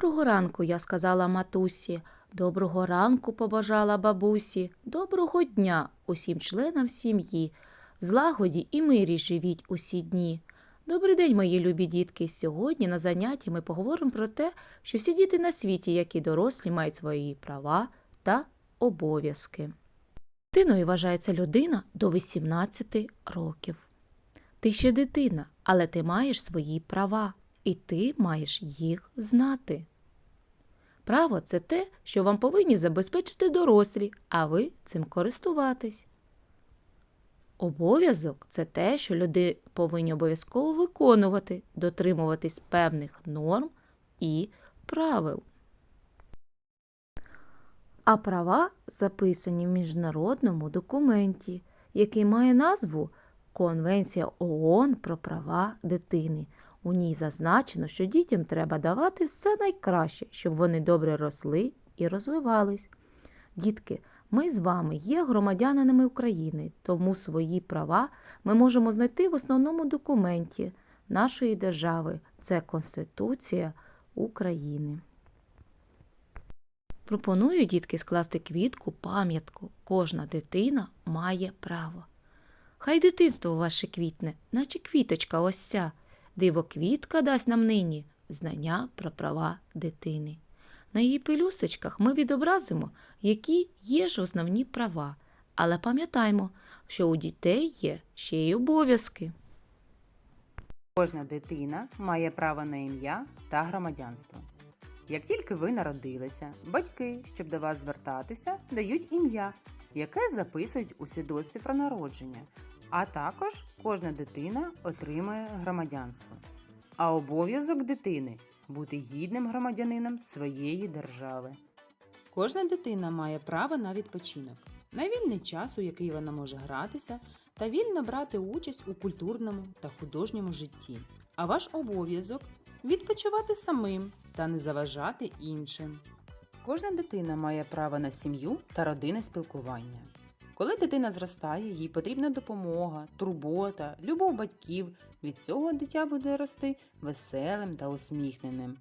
Доброго ранку, я сказала матусі. Доброго ранку побажала бабусі. Доброго дня усім членам сім'ї. В злагоді і мирі живіть усі дні. Добрий день, мої любі дітки. Сьогодні на занятті ми поговоримо про те, що всі діти на світі, як і дорослі, мають свої права та обов'язки. Дитиною вважається людина до 18 років. Ти ще дитина, але ти маєш свої права, і ти маєш їх знати. Право це те, що вам повинні забезпечити дорослі, а ви цим користуватись. Обов'язок це те, що люди повинні обов'язково виконувати, дотримуватись певних норм і правил. А права записані в міжнародному документі, який має назву Конвенція ООН про права дитини. У ній зазначено, що дітям треба давати все найкраще, щоб вони добре росли і розвивались. Дітки, ми з вами є громадянинами України, тому свої права ми можемо знайти в основному документі нашої держави це Конституція України. Пропоную дітки скласти квітку, пам'ятку. Кожна дитина має право. Хай дитинство ваше квітне, наче квіточка ось ця. Диво квітка дасть нам нині знання про права дитини. На її пелюсточках ми відобразимо, які є ж основні права, але пам'ятаймо, що у дітей є ще й обов'язки. Кожна дитина має право на ім'я та громадянство. Як тільки ви народилися, батьки, щоб до вас звертатися, дають ім'я, яке записують у свідоцтві про народження, а також кожна дитина отримує громадянство. А обов'язок дитини бути гідним громадянином своєї держави. Кожна дитина має право на відпочинок, на вільний час, у який вона може гратися, та вільно брати участь у культурному та художньому житті. А ваш обов'язок відпочивати самим та не заважати іншим. Кожна дитина має право на сім'ю та родинне спілкування. Коли дитина зростає, їй потрібна допомога, турбота, любов батьків. Від цього дитя буде рости веселим та усміхненим.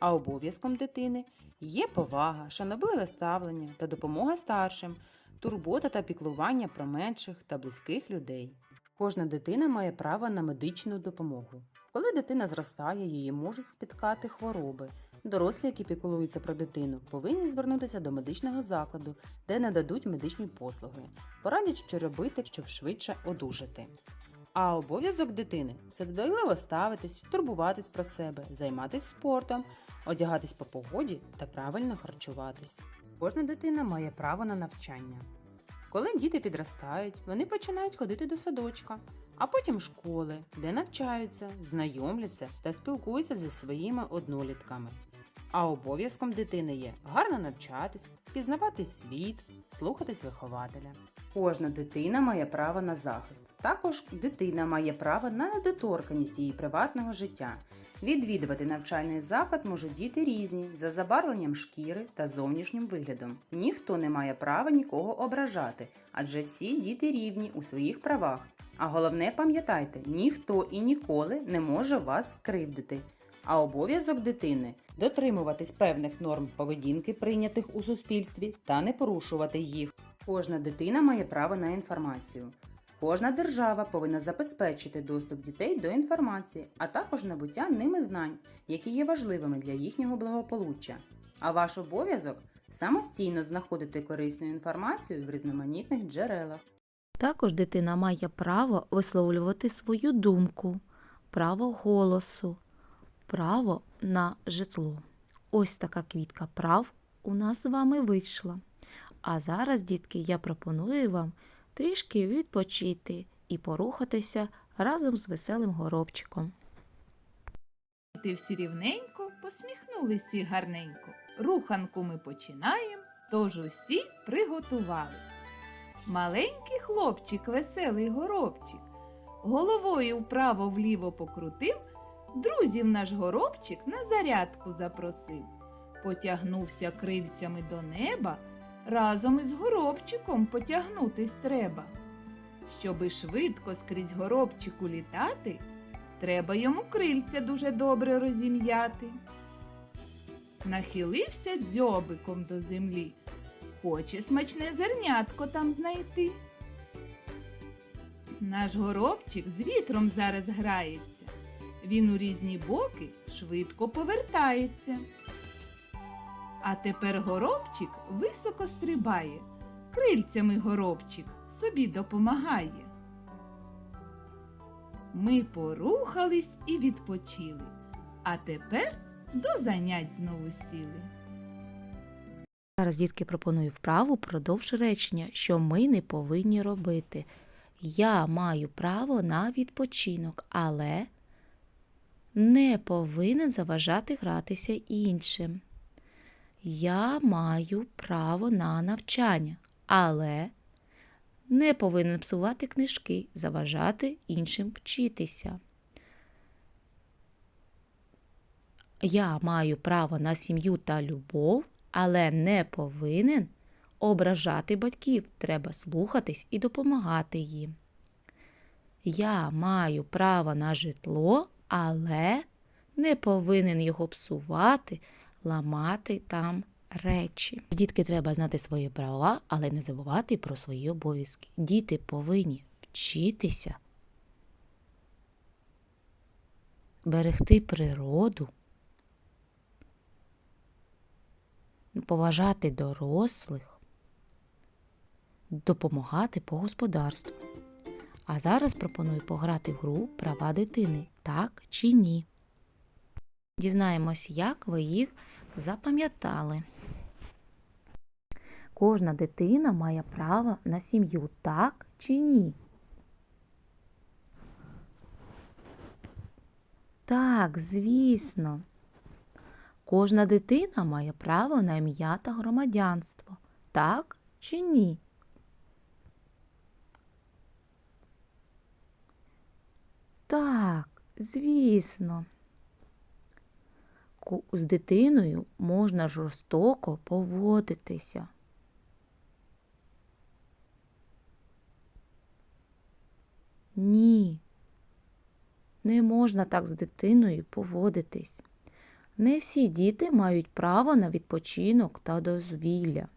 А обов'язком дитини є повага, шанобливе ставлення та допомога старшим, турбота та піклування про менших та близьких людей. Кожна дитина має право на медичну допомогу. Коли дитина зростає, її можуть спіткати хвороби. Дорослі, які піклуються про дитину, повинні звернутися до медичного закладу, де нададуть медичні послуги, порадять, що робити, щоб швидше одужати. А обов'язок дитини це дбайливо ставитись, турбуватись про себе, займатися спортом, одягатись по погоді та правильно харчуватись. Кожна дитина має право на навчання. Коли діти підростають, вони починають ходити до садочка, а потім школи, де навчаються, знайомляться та спілкуються зі своїми однолітками. А обов'язком дитини є гарно навчатись, пізнавати світ, слухатись вихователя. Кожна дитина має право на захист. Також дитина має право на недоторканість її приватного життя. Відвідувати навчальний заклад можуть діти різні за забарвленням шкіри та зовнішнім виглядом. Ніхто не має права нікого ображати, адже всі діти рівні у своїх правах. А головне пам'ятайте, ніхто і ніколи не може вас скривдити. А обов'язок дитини дотримуватись певних норм поведінки, прийнятих у суспільстві, та не порушувати їх. Кожна дитина має право на інформацію. Кожна держава повинна забезпечити доступ дітей до інформації, а також набуття ними знань, які є важливими для їхнього благополуччя. А ваш обов'язок самостійно знаходити корисну інформацію в різноманітних джерелах. Також дитина має право висловлювати свою думку, право голосу, право на житло. Ось така квітка прав у нас з вами вийшла. А зараз, дітки, я пропоную вам трішки відпочити і порухатися разом з веселим горобчиком. Ти всі рівненько, посміхнулись всі гарненько. Руханку ми починаємо, тож усі приготувались. Маленький хлопчик, веселий горобчик, головою вправо-вліво покрутив, друзів наш горобчик на зарядку запросив. Потягнувся крильцями до неба, разом із горобчиком потягнутись треба. Щоби швидко скрізь горобчику літати, треба йому крильця дуже добре розім'яти. нахилився дзьобиком до землі. Хоче смачне зернятко там знайти. Наш горобчик з вітром зараз грається. Він у різні боки швидко повертається. А тепер горобчик високо стрибає. Крильцями горобчик собі допомагає. Ми порухались і відпочили. А тепер до занять знову сіли. Зараз дітки пропоную вправу продовж речення, що ми не повинні робити. Я маю право на відпочинок, але не повинен заважати гратися іншим. Я маю право на навчання, але не повинен псувати книжки, заважати іншим вчитися. Я маю право на сім'ю та любов, але не повинен ображати батьків. Треба слухатись і допомагати їм. Я маю право на житло, але не повинен його псувати, ламати там речі. Дітки треба знати свої права, але не забувати про свої обов'язки. Діти повинні вчитися, берегти природу, поважати дорослих, допомагати по господарству. А зараз пропоную пограти в гру права дитини, так чи ні. Дізнаємось, як ви їх запам'ятали. Кожна дитина має право на сім'ю, так чи ні? Так, звісно. Кожна дитина має право на ім'я та громадянство. Так чи ні? Так, звісно. З дитиною можна жорстоко поводитися. Ні. Не можна так з дитиною поводитись. Не всі діти мають право на відпочинок та дозвілля.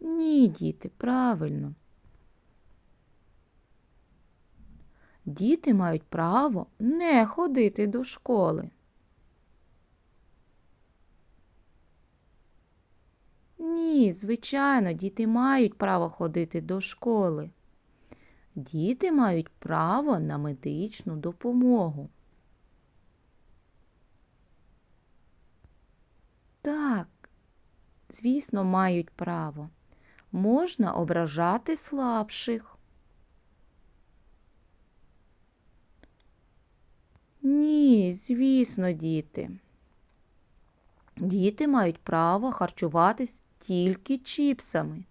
Ні, діти, правильно. Діти мають право не ходити до школи. Ні, звичайно, діти мають право ходити до школи. Діти мають право на медичну допомогу. Так, звісно, мають право. Можна ображати слабших. Ні, звісно, діти. Діти мають право харчуватись тільки чіпсами.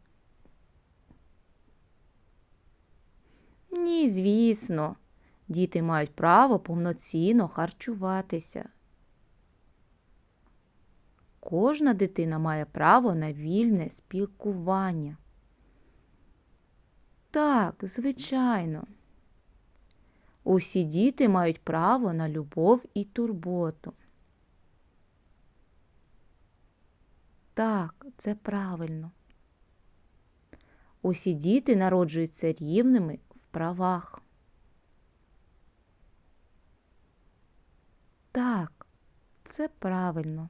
Ні, звісно, діти мають право повноцінно харчуватися. Кожна дитина має право на вільне спілкування. Так, звичайно. Усі діти мають право на любов і турботу. Так, це правильно. Усі діти народжуються рівними в правах. Так, це правильно.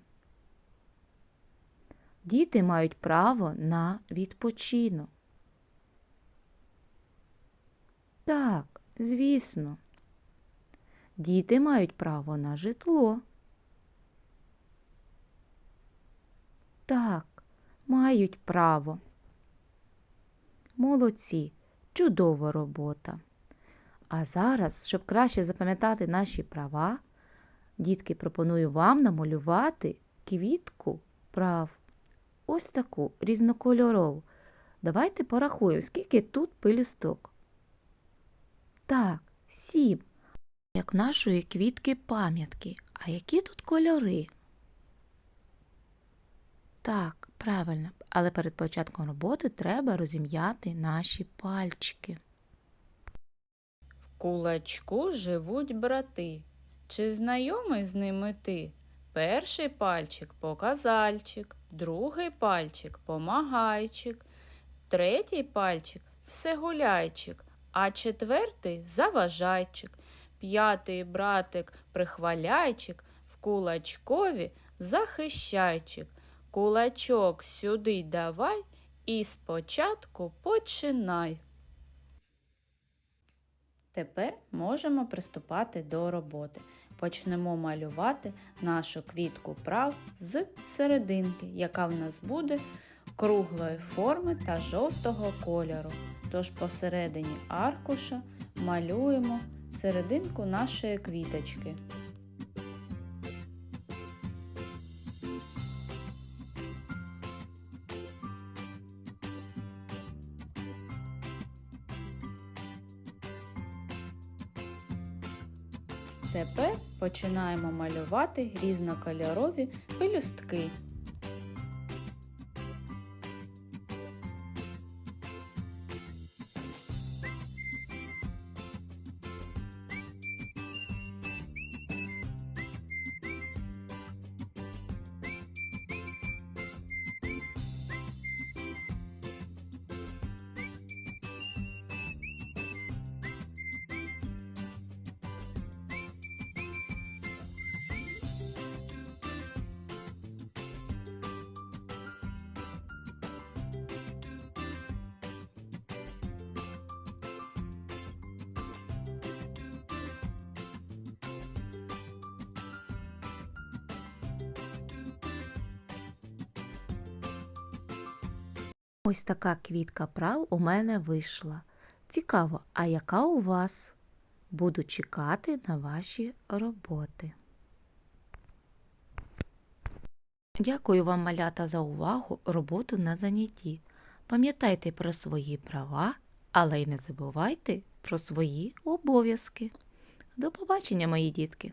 Діти мають право на відпочинок. Так, звісно. Діти мають право на житло. Так, мають право. Молодці, чудова робота. А зараз, щоб краще запам'ятати наші права, дітки пропоную вам намалювати квітку прав. Ось таку різнокольорову. Давайте порахуємо, скільки тут пелюсток. Так, сім. Як нашої квітки пам'ятки. А які тут кольори? Так, правильно. Але перед початком роботи треба розім'яти наші пальчики. В кулачку живуть брати. Чи знайомий з ними ти? Перший пальчик показальчик, другий пальчик помагайчик, третій пальчик всегуляйчик, а четвертий заважайчик, п'ятий братик прихваляйчик, в кулачкові захищайчик. Кулачок сюди давай і спочатку починай. Тепер можемо приступати до роботи. Почнемо малювати нашу квітку прав з серединки, яка в нас буде круглої форми та жовтого кольору. Тож посередині аркуша малюємо серединку нашої квіточки. Тепер починаємо малювати різнокольорові пелюстки. Ось така квітка прав у мене вийшла. Цікаво, а яка у вас? Буду чекати на ваші роботи. Дякую вам, малята, за увагу, роботу на занятті. Пам'ятайте про свої права, але й не забувайте про свої обов'язки. До побачення, мої дітки!